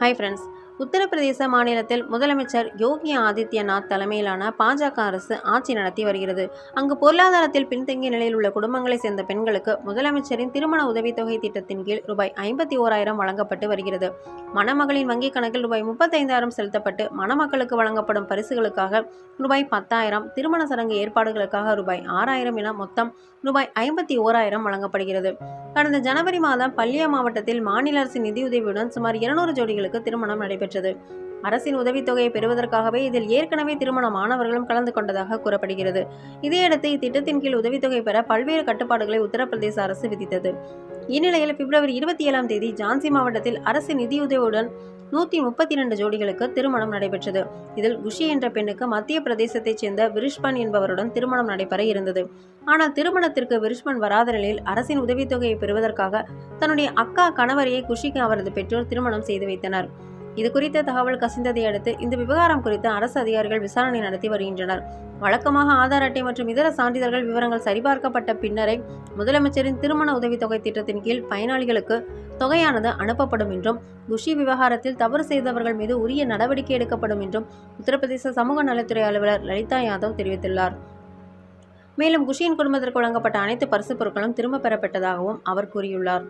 Hi friends. Uttar Pradesh மாநிலத்தில் முதலமைச்சர் யோகி ஆதித்யநாத் தலைமையிலான பாஜக அரசு ஆட்சி நடத்தி வருகிறது. அங்கு பொருளாதாரத்தில் பின்தங்கிய நிலையில் உள்ள குடும்பங்களைச் சேர்ந்த பெண்களுக்கு முதலமைச்சரின் திருமண உதவித்தொகை திட்டத்தின் கீழ் ரூபாய் ஐம்பத்தி ஓராயிரம் வழங்கப்பட்டு வருகிறது. மணமகளின் வங்கிக் கணக்கில் ரூபாய் முப்பத்தைந்தாயிரம் செலுத்தப்பட்டு மணமக்களுக்கு வழங்கப்படும் பரிசுகளுக்காக ரூபாய் பத்தாயிரம் திருமண சடங்கு ஏற்பாடுகளுக்காக ரூபாய் ஆறாயிரம் என மொத்தம் ரூபாய் ஐம்பத்தி ஓராயிரம் வழங்கப்படுகிறது. கடந்த ஜனவரி மாதம் பல்லியா மாவட்டத்தில் மாநில அரசின் நிதியுதவியுடன் சுமார் இருநூறு ஜோடிகளுக்கு திருமணம் நடைபெற்றது. அரசின் உதவித்தொகையை பெறுவதற்காகவே இதில் ஏற்கனவே திருமணமானவர்களும் கலந்து கொண்டதாக கூறப்படுகிறது. இதையடுத்து இத்திட்டத்தின் கீழ் உதவித்தொகை பெற பல்வேறு கட்டுப்பாடுகளை உத்தரப்பிரதேச அரசு விதித்தது. இந்நிலையில் பிப்ரவரி இருபத்தி ஏழாம் தேதி ஜான்சி மாவட்டத்தில் அரசு நிதியுதவியுடன் நூற்றி முப்பத்தி இரண்டு ஜோடிகளுக்கு திருமணம் நடைபெற்றது. இதில் குஷி என்ற பெண்ணுக்கு மத்திய பிரதேசத்தைச் சேர்ந்த விருஷ்பன் என்பவருடன் திருமணம் நடைபெற இருந்தது. ஆனால் திருமணத்திற்கு விருஷ்பன் வராத நிலையில் அரசின் உதவித்தொகையை பெறுவதற்காக தன்னுடைய அக்கா கணவரையே குஷிக்கு அவரது பெற்றோர் திருமணம் செய்து வைத்தனர். இது குறித்த தகவல் கசிந்ததை அடுத்து இந்த விவகாரம் குறித்து அரசு அதிகாரிகள் விசாரணை நடத்தி வருகின்றனர். வழக்கமாக ஆதார் அட்டை மற்றும் இதர சான்றிதழ்கள் விவரங்கள் சரிபார்க்கப்பட்ட பின்னரே முதலமைச்சரின் திருமண உதவித்தொகை திட்டத்தின் கீழ் பயனாளிகளுக்கு தொகையானது அனுப்பப்படும் என்றும் குஷி விவகாரத்தில் தவறு செய்தவர்கள் மீது உரிய நடவடிக்கை எடுக்கப்படும் என்றும் உத்தரப்பிரதேச சமூக நலத்துறை அலுவலர் லலிதா யாதவ் தெரிவித்துள்ளார். மேலும் குஷியின் குடும்பத்திற்கு வழங்கப்பட்ட அனைத்து பரிசுப் பொருட்களும் திரும்பப் பெறப்பட்டதாகவும் அவர் கூறியுள்ளார்.